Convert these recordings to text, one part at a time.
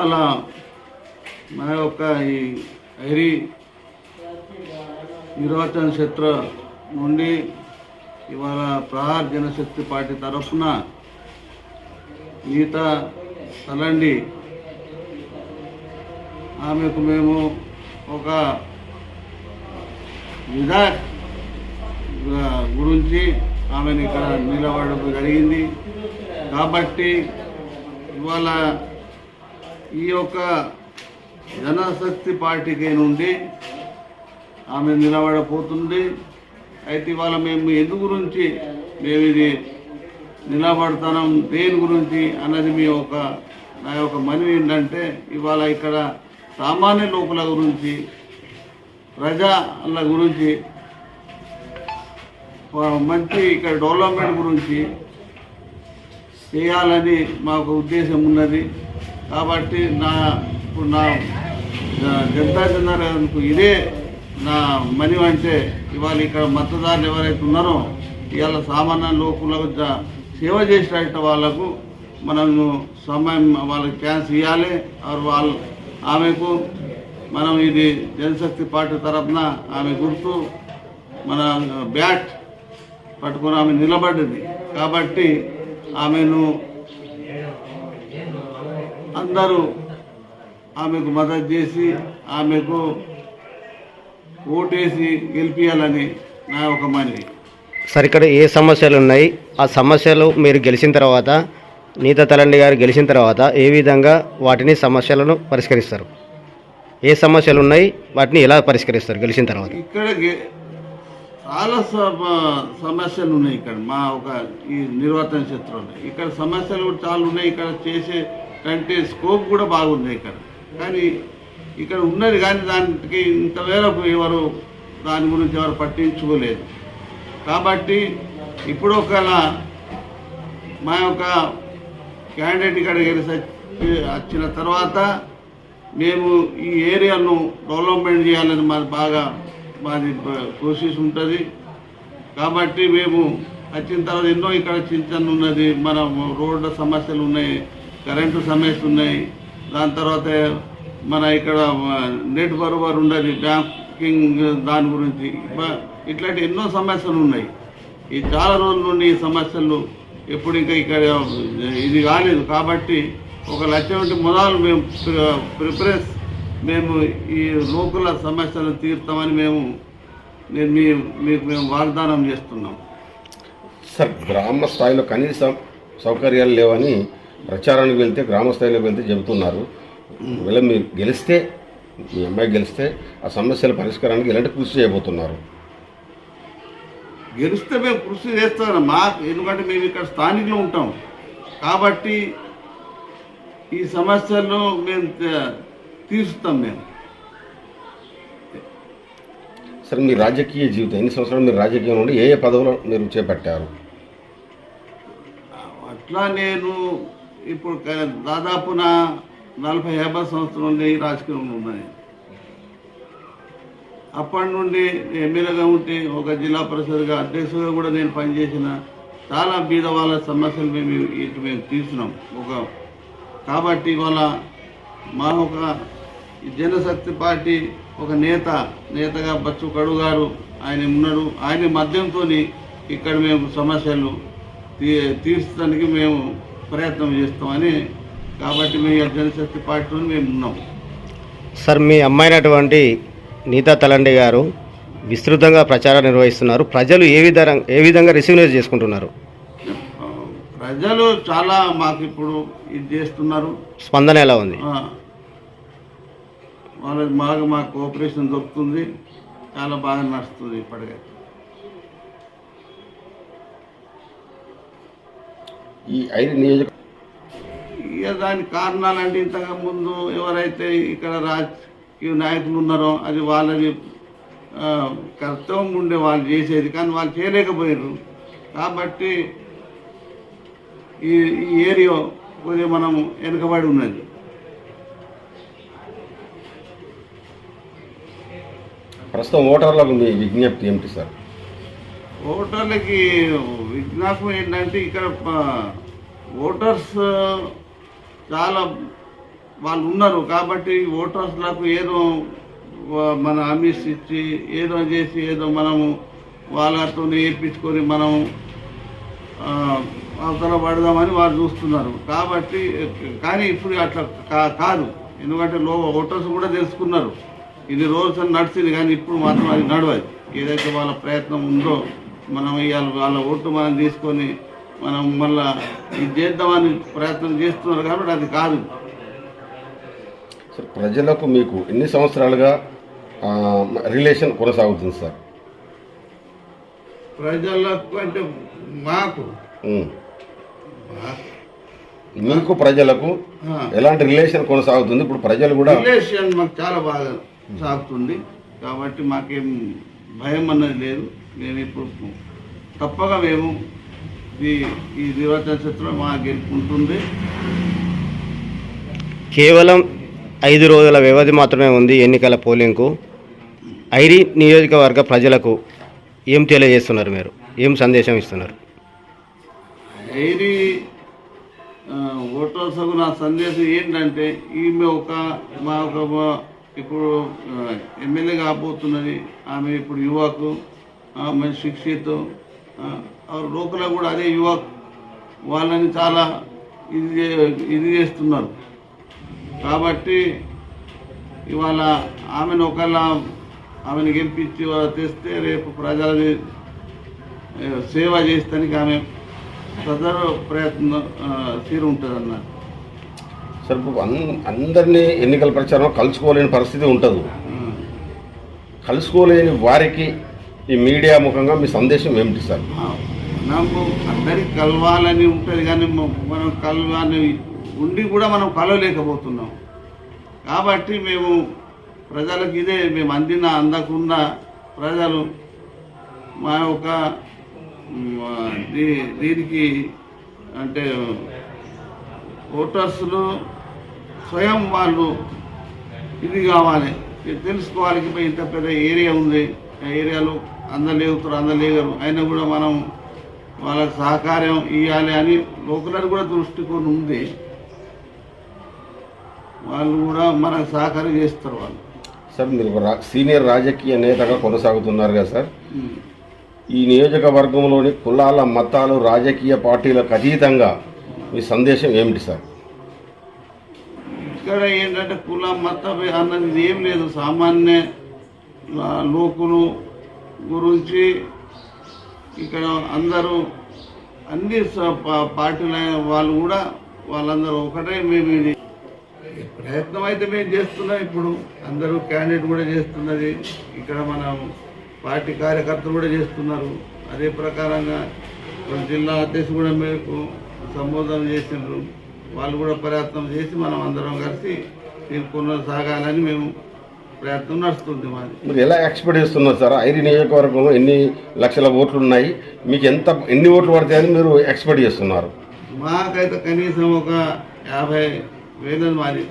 ఇవాళ మన యొక్క ఈ ఐరి నిర్వచన క్షేత్ర నుండి ఇవాళ ప్రహార్ జనశక్తి పార్టీ తరఫున గీత తలండి. ఆమెకు మేము ఒక విధా గురించి ఆమెను ఇక్కడ నిలబడడం జరిగింది. కాబట్టి ఇవాళ ఈ యొక్క జనశక్తి పార్టీకి నుండి ఆమె నిలబడపోతుంది. అయితే ఇవాళ మేము ఎందు గురించి మేము ఇది నిలబడతాం దేని గురించి అన్నది మీ యొక్క నా యొక్క మనవి ఏంటంటే ఇవాళ ఇక్కడ సామాన్య లోపల గురించి ప్రజల గురించి మంచి ఇక్కడ డెవలప్మెంట్ గురించి చేయాలని మాకు ఉద్దేశం ఉన్నది. కాబట్టి నా ఇప్పుడు నా జనతా జనార్దన్కు ఇదే నా మనీ అంటే ఇవాళ ఇక్కడ మతదారులు ఎవరైతే ఉన్నారో ఇవాళ సామాన్య లోకులకు సేవ చేసేట వాళ్ళకు మనము సమయం వాళ్ళకి ఛాన్స్ ఇవ్వాలి ఆర్ వాళ్ళు ఆమెకు మనం ఇది జనశక్తి పార్టీ తరఫున ఆమె గుర్తు మన బ్యాట్ పట్టుకొని ఆమె నిలబడ్డది కాబట్టి ఆమెను అందరూ ఆమెకు మద్దతు చేసి ఆమెకు ఓటేసి గెలిపించాలని నా ఒక మనవి. సార్ ఇక్కడ ఏ సమస్యలు ఉన్నాయి? ఆ సమస్యలు మీరు గెలిచిన తర్వాత నీత తలండి గారు గెలిచిన తర్వాత ఏ విధంగా వాటిని సమస్యలను పరిష్కరిస్తారు? ఏ సమస్యలు ఉన్నాయి? వాటిని ఎలా పరిష్కరిస్తారు గెలిచిన తర్వాత? ఇక్కడ చాలా సమ- సమస్యలు ఉన్నాయి ఇక్కడ మా ఒక ఈ నిర్వర్తన క్షేత్రంలో. ఇక్కడ సమస్యలు కూడా చాలా ఉన్నాయి. ఇక్కడ చేసే కంటే స్కోప్ కూడా బాగుంది ఇక్కడ. కానీ ఇక్కడ ఉన్నది కానీ దానికి ఇంతవరకు ఎవరు దాని గురించి ఎవరు పట్టించుకోలేదు. కాబట్టి ఇప్పుడు ఒకవేళ మా యొక్క క్యాండిడేట్ ఇక్కడ గెలిచి వచ్చిన తర్వాత మేము ఈ ఏరియాను డెవలప్మెంట్ చేయాలని మాది బాగా మాది కోషిష్ ఉంటుంది. కాబట్టి మేము వచ్చిన తర్వాత ఎన్నో ఇక్కడ చింతన ఉన్నది మన రోడ్ల సమస్యలు ఉన్నాయి కరెంటు సమస్యలు ఉన్నాయి. దాని తర్వాత మన ఇక్కడ నెట్ బరోబర్ ఉండదు. బ్యాంకింగ్ దాని గురించి. ఇట్లాంటి ఎన్నో సమస్యలు ఉన్నాయి. ఈ చాలా రోజుల నుండి ఈ సమస్యలు ఎప్పుడు ఇంకా ఇక్కడ ఇది కాలేదు. కాబట్టి ఒక లక్ష మొదలు మేము ప్రిఫరెన్స్ మేము ఈ లోకల సమస్యలను తీర్తామని మేము నేను మీ మీకు మేము వాగ్దానం చేస్తున్నాం. సార్ గ్రామ స్థాయిలో కనీసం సౌకర్యాలు లేవని ప్రచారానికి వెళ్తే గ్రామ స్థాయిలో వెళ్తే చెబుతున్నారు. ఒకవేళ మీరు గెలిస్తే మీ అమ్మాయి గెలిస్తే ఆ సమస్యల పరిష్కారానికి ఎలాంటి కృషి చేయబోతున్నారు? గెలిస్తే మేము కృషి చేస్తాం మా ఎందుకంటే మేము ఇక్కడ స్థానికులు ఉంటాం. కాబట్టి ఈ సమస్యలను మేము తీరుస్తాం మేము. సార్ మీ రాజకీయ జీవితం ఎన్ని సంవత్సరాలు మీరు రాజకీయంలో ఉండి ఏ ఏ పదవులు మీరు చేపట్టారు? అట్లా నేను ఇప్పుడు దాదాపున దాదాపు నా నలభై యాభై సంవత్సరం నుండి రాజకీయంలో ఉన్నాయి అప్పటి నుండి ఎమ్మెల్యేగా ఉంటే ఒక జిల్లా పరిషత్గా అధ్యక్షుడిగా కూడా నేను పనిచేసిన చాలా బీద వాళ్ళ సమస్యలు మేము ఇటు మేము తీసినాం. ఒక కాబట్టి ఇవాళ మా ఒక జనశక్తి పార్టీ ఒక నేత నేతగా బచ్చు కడు గారు ఆయన ఉన్నాడు. ఆయన మద్యంతో ఇక్కడ మేము సమస్యలు తీ తీర్చడానికి మేము ప్రయత్నం చేస్తామని కాబట్టి మేము జనశక్తి పార్టీలో మేము ఉన్నాం. సార్ మీ అమ్మాయినటువంటి నీతా తలండి గారు విస్తృతంగా ప్రచారం నిర్వహిస్తున్నారు. ప్రజలు ఏ విధంగా ఏ విధంగా రిసీవ్ చేసుకుంటున్నారు? ప్రజలు చాలా మాకు ఇప్పుడు ఇది చేస్తున్నారు. స్పందన ఎలా ఉంది? వాళ్ళకి బాగా మాకు కోఆపరేషన్ దొరుకుతుంది. చాలా బాగా నడుస్తుంది ఇప్పటికే ఈ ఐదు నియోజక ఇక దాని కారణాలంటే ఇంతకు ముందు ఎవరైతే ఇక్కడ రాజకీయ నాయకులు ఉన్నారో అది వాళ్ళది ఆ, కర్తవ్యం ఉండే వాళ్ళు చేసేది కానీ వాళ్ళు చేయలేకపోయారు కాబట్టి ఈ ఈ ఏరియా కొద్దిగా మనం వెనుకబడి ఉన్నది. ప్రస్తుతం ఓటర్లకు మీ విజ్ఞప్తి ఏమిటి సార్? ఓటర్లకి విజ్ఞాపం ఏంటంటే ఇక్కడ ఓటర్స్ చాలా వాళ్ళు ఉన్నారు కాబట్టి ఓటర్స్లకు ఏదో మన హామీస్ ఇచ్చి ఏదో చేసి ఏదో మనము వాళ్ళతో వేయించుకొని మనం అవతల పడదామని వారు చూస్తున్నారు. కాబట్టి కానీ ఇప్పుడు అట్లా కా- కాదు. ఎందుకంటే లో ఓటర్స్ కూడా తెలుసుకున్నారు. ఇది రోజు నడిచింది కానీ ఇప్పుడు మాత్రం అది నడవదు. ఏదైతే వాళ్ళ ప్రయత్నం ఉందో మనం ఇవాళ వాళ్ళ ఓటు మనం తీసుకొని మనం మళ్ళా ఇది చేద్దామని ప్రయత్నం చేస్తున్నారు కాబట్టి అది కాదు. సార్ ప్రజలకు మీకు ఎన్ని సంవత్సరాలుగా రిలేషన్ కొనసాగుతుంది సార్? ప్రజలకు అంటే మాకు. మాకు, ప్రజలకు ఎలాంటి రిలేషన్ కొనసాగుతుంది? ఇప్పుడు ప్రజలు కూడా రిలేషన్ మాకు చాలా బాగా సాగుతుంది. కాబట్టి మాకేం భయం అన్నది లేదు. నేను ఇప్పుడు తప్పగా మేము ఈ ఈ చిత్రం మా గెలుపుంటుంది కేవలం ఐదు రోజుల వ్యవధి మాత్రమే ఉంది ఎన్నికల పోలింగ్కు. ఐరి నియోజకవర్గ ప్రజలకు ఏం తెలియజేస్తున్నారు మీరు? ఏం సందేశం ఇస్తున్నారు? డైరీ ఓటర్స్కు నా సందేశం ఏంటంటే ఈమె ఒక మా ఒక ఇప్పుడు ఎమ్మెల్యే కాబోతున్నది. ఆమె ఇప్పుడు యువకు ఆమె శిక్షిత్ లోకల కూడా అదే యువక్ వాళ్ళని చాలా ఇది ఇది చేస్తున్నారు. కాబట్టి ఇవాళ ఆమెను ఒకళ్ళ ఆమెను గెలిపించి తెస్తే రేపు ప్రజలని సేవ చేస్తానికి ఆమె సదరు ప్రయత్నం తీరు ఉంటుంది అన్నారు సార్ అందరినీ ఎన్నికల ప్రచారం కలుసుకోలేని పరిస్థితి ఉంటుంది. కలుసుకోలేని వారికి ఈ మీడియా ముఖంగా మీ సందేశం ఏమిటి సార్? నాకు అందరికి కలవాలని ఉంటుంది కానీ మనం కలవాలని ఉండి కూడా మనం కలవలేకపోతున్నాం. కాబట్టి మేము ప్రజలకు ఇదే మేము అందిన అందకున్న ప్రజలు మా యొక్క దీనికి అంటే ఓటర్స్లు స్వయం వాళ్ళు ఇది కావాలి. ఇది తెలుసుకోవాలి. ఇంత పెద్ద ఏరియా ఉంది. ఆ ఏరియాలో అందరు లేగరు. అయినా కూడా మనం వాళ్ళకి సహకారం ఇవ్వాలి అని లోకల్ కూడా దృష్టికోణం ఉంది. వాళ్ళు కూడా మనకు సహకారం చేస్తారు వాళ్ళు. సార్ మీరు సీనియర్ రాజకీయ నేతగా కొనసాగుతున్నారు కదా సార్. ఈ నియోజకవర్గంలోని కులాల మతాలు రాజకీయ పార్టీలకు అతీతంగా మీ సందేశం ఏమిటి సార్? ఇక్కడ ఏంటంటే కుల మత అన్నది ఏం లేదు. సామాన్య లోకులు గురించి ఇక్కడ అందరూ అన్ని స- పార్టీల వాళ్ళు కూడా వాళ్ళందరూ ఒకటే మేము ఇది. ప్రయత్నం అయితే మేము చేస్తున్నాం ఇప్పుడు. అందరూ క్యాండిడేట్ కూడా చేస్తున్నది. ఇక్కడ మన పార్టీ కార్యకర్తలు కూడా చేస్తున్నారు. అదే ప్రకారంగా జిల్లా అధ్యక్షుడు కూడా మేరకు సంబోధన చేసిండ్రు వాళ్ళు కూడా ప్రయత్నం చేసి మనం అందరం కలిసి తీర్పున్న సాగాలని మేము ప్రయత్నం నడుస్తుంది మాది. మీరు ఎలా ఎక్స్పెక్ట్ చేస్తున్నారు సార్? ఐరి నియోజకవర్గంలో ఎన్ని లక్షల ఓట్లు ఉన్నాయి మీకు ఎంత ఎన్ని ఓట్లు పడతాయని మీరు ఎక్స్పెక్ట్ చేస్తున్నారు? మాకైతే కనీసం ఒక యాభై వేలు మాది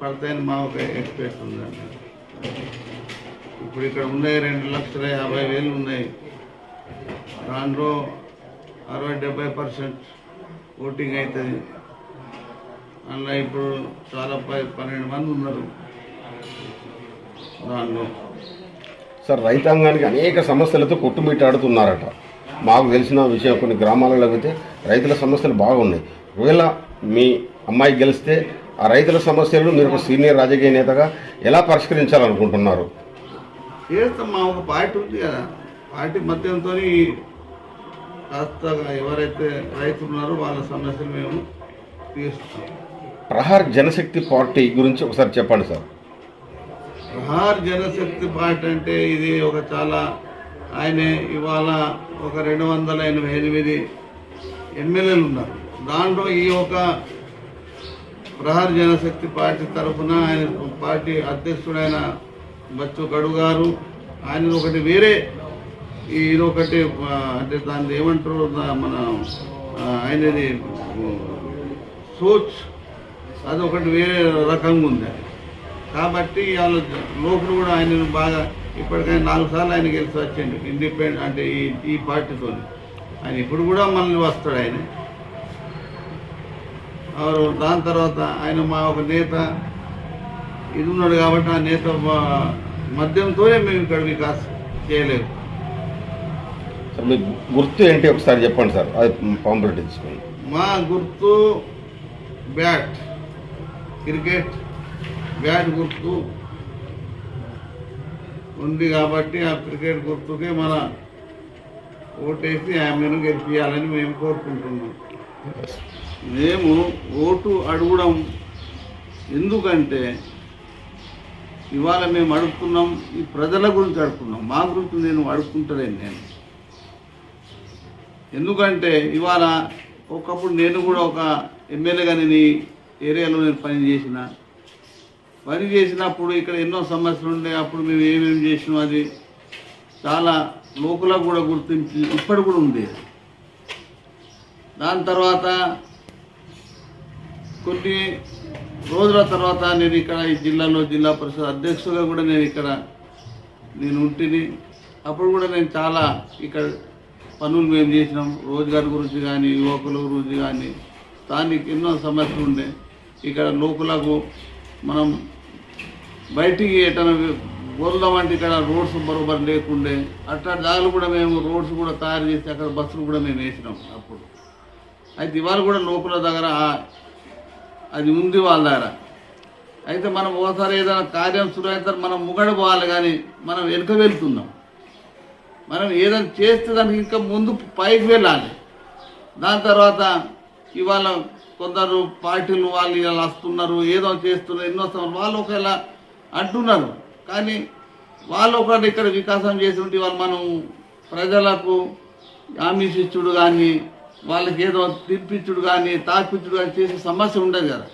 పడతాయని మా ఒక ఎక్స్పెక్ట్ ఉందండి ఇప్పుడు ఇక్కడ ఉన్నాయి రెండు లక్షల యాభై వేలు ఉన్నాయి. దాంట్లో అరవై డెబ్బై పర్సెంట్ ఓటింగ్ అవుతుంది అందులో ఇప్పుడు చాలా పన్నెండు మంది ఉన్నారు. సార్ రైతాంగానికి అనేక సమస్యలతో కొట్టుమిట్టాడుతున్నారట. మాకు తెలిసిన విషయం కొన్ని గ్రామాలలో అయితే రైతుల సమస్యలు బాగున్నాయి. ఒకవేళ మీ అమ్మాయి గెలిస్తే ఆ రైతుల సమస్యలను మీరు ఒక సీనియర్ రాజకీయ నేతగా ఎలా పరిష్కరించాలనుకుంటున్నారు? చేస్తాం మా ఒక పార్టీ ఉంది కదా. పార్టీ మధ్యంతో కాస్త ఎవరైతే రైతులు ఉన్నారో వాళ్ళ సమస్యలు మేము తీరుస్తాం. ప్రహార్ జనశక్తి పార్టీ గురించి ఒకసారి చెప్పండి సార్. ప్రహార్ జనశక్తి పార్టీ అంటే ఇది ఒక చాలా ఆయన ఇవాళ ఒక రెండు వందల ఎనభై ఎనిమిది ఎమ్మెల్యేలు ఉన్నారు. దాంట్లో ఈ ఒక ప్రహార్ జనశక్తి పార్టీ తరఫున ఆయన పార్టీ అధ్యక్షుడైన బచ్చు గడు గారు ఆయన ఒకటి వేరే ఈ ఒకటి అంటే దాన్ని ఏమంటారు మన ఆయనది సోచ్ ఒకటి వేరే రకంగా ఉంది. కాబట్టి వాళ్ళ లోపల కూడా ఆయన బాగా ఇప్పటికైనా నాలుగు సార్లు ఆయన గెలిచి వచ్చిండు. ఇండిపెండెంట్ అంటే ఈ ఈ పార్టీతో ఆయన ఇప్పుడు కూడా మళ్ళీ వస్తాడు ఆయన. దాని తర్వాత ఆయన మా ఒక నేత ఇది ఉన్నాడు కాబట్టి ఆ నేత మద్యంతోనే మేము ఇక్కడ వికాస్ చేయలేము సార్ మీ గుర్తు ఏంటి? ఒకసారి చెప్పండి సార్. అది పాంపులెట్ తీసుకోండి మా గుర్తు బ్యాట్ క్రికెట్. బ్యాట్ గుర్తు ఉంది కాబట్టి ఆ క్రికెట్ గుర్తుకే మన ఓటేసి ఆమెను గెలిపించాలని మేము కోరుకుంటున్నాం. మేము ఓటు అడగడం ఎందుకంటే ఇవాళ మేము అడుగుతున్నాం ఈ ప్రజల గురించి అడుగుతున్నాం. మా గురించి నేను అడుగుకుంటలేను నేను. ఎందుకంటే ఇవాళ ఒకప్పుడు నేను కూడా ఒక ఎమ్మెల్యేగా నేను ఏరియాలో నేను పని చేసిన పని చేసినప్పుడు ఇక్కడ ఎన్నో సమస్యలు ఉండే అప్పుడు మేము ఏమేమి చేసినాం అది? చాలా లోకులకు కూడా గుర్తించి ఇప్పటి కూడా ఉంది దాని తర్వాత కొన్ని రోజుల తర్వాత నేను ఇక్కడ ఈ జిల్లాలో జిల్లా పరిషత్ అధ్యక్షుడిగా కూడా నేను ఇక్కడ నేను ఉంటిని. అప్పుడు కూడా నేను చాలా ఇక్కడ పనులు మేము చేసినాం. రోజుగారి గురించి కానీ యువకుల గురించి కానీ దానికి ఎన్నో సమస్యలు ఉండే. ఇక్కడ లోకులకు మనం బయటికి ఎటన వదులుదామంటే ఇక్కడ రోడ్స్ బరోబర్ లేకుండే అట్లా జాగాలు కూడా మేము రోడ్స్ కూడా తయారు చేసి అక్కడ బస్సులు కూడా మేము వేసినాం అప్పుడు. అయితే ఇవాళ కూడా లోపల దగ్గర అది ఉంది వాళ్ళ దగ్గర. అయితే మనం ఓసారి ఏదైనా కార్యం శురు అయితే మనం ముగడ పోవాలి కానీ మనం వెనుక వెళ్తున్నాం. మనం ఏదైనా చేస్తే దానికి ఇంకా ముందు పైకి వెళ్ళాలి. దాని తర్వాత ఇవాళ కొందరు పార్టీలు వాళ్ళు ఇలా వస్తున్నారు ఏదో చేస్తున్నారు ఎన్నో వాళ్ళు ఒకవేళ అంటున్నారు. కానీ వాళ్ళు ఒకటి ఇక్కడ వికాసం చేసి ఉంటే వాళ్ళు మనం ప్రజలకు ఆమిషిచ్చుడు కానీ వాళ్ళకి ఏదో తిప్పించుడు కానీ తాకిపించుడు కానీ చేసే సమస్య ఉండదు కదా.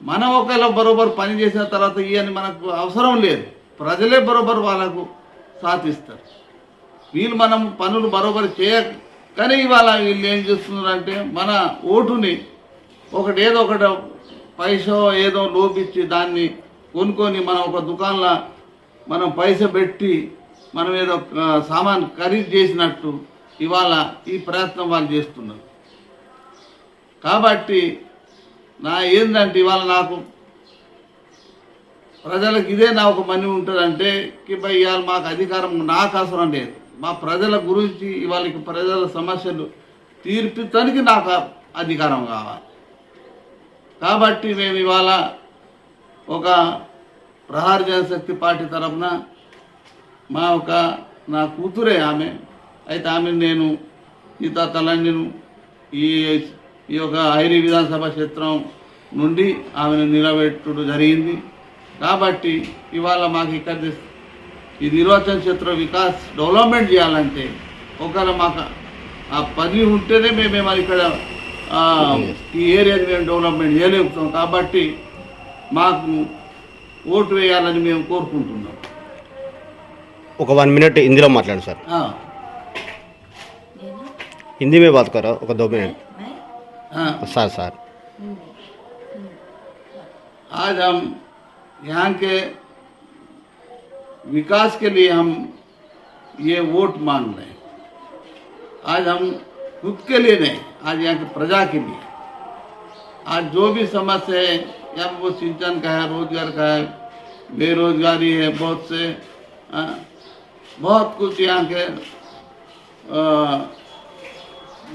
మనం ఒకవేళ బరోబర్ పని చేసిన తర్వాత ఇవన్నీ మనకు అవసరం లేదు. ప్రజలే బరోబరు వాళ్ళకు సాధిస్తారు వీళ్ళు మనం పనులు బరోబరు చేయ కానీ ఇవాళ వీళ్ళు ఏం చేస్తున్నారు అంటే మన ఓటుని ఒకటి ఏదో ఒకటి పైసో ఏదో లోపించి దాన్ని కొనుక్కొని మనం ఒక దుకాణంలో మనం పైస పెట్టి మనం ఏదో సామాన్ ఖరీదు చేసినట్టు ఇవాళ ఈ ప్రయత్నం వాళ్ళు చేస్తున్నారు. కాబట్టి నా ఏంటంటే ఇవాళ నాకు ప్రజలకు ఇదే నా ఒక మని ఉంటుందంటే కి భయ్ ఇవాళ మాకు అధికారం నాకు అవసరం లేదు. మా ప్రజల గురించి ఇవాళ ప్రజల సమస్యలు తీర్పితానికి నాకు అధికారం కావాలి. కాబట్టి మేము ఇవాళ ఒక ప్రహార జనశక్తి పార్టీ తరఫున మా ఒక నా కూతురే ఆమె. అయితే ఆమె నేను ఈత తలండిను ఈ ఈ యొక్క ఐరి విధానసభ క్షేత్రం నుండి ఆమెను నిలబెట్టుడు జరిగింది. కాబట్టి ఇవాళ మాకు ఇక్కడ ఈ నిర్వాచన క్షేత్ర వికాస్ డెవలప్మెంట్ చేయాలంటే ఒకవేళ మాకు ఆ పని ఉంటేనే మేము ఇక్కడ ఈ ఏరియాని మేము డెవలప్మెంట్ చేయలేపుతాం కాబట్టి మాకు ఓటు मिनट हिंदी सर ఒక हिंदी में बात करो ఒక दो मिनट सर सर आज हम यहाँ के विकास के लिए हम ये वोट मांग रहे हैं। आज हम खुद के लिए नहीं आज यहाँ के प्रजा के लिए। आज जो भी समस्या है या वो सिंचन का है रोज़गार का है बेरोजगारी है बहुत से हाँ, बहुत कुछ यहाँ के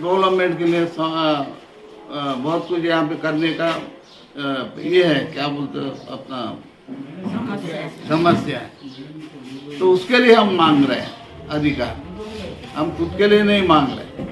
डेवलपमेंट के लिए आ, आ, बहुत कुछ यहाँ पे करने का आ, ये है क्या बोलते अपना समस्या तो उसके लिए हम मांग रहे हैं अधिकार। हम खुद के लिए नहीं मांग रहे।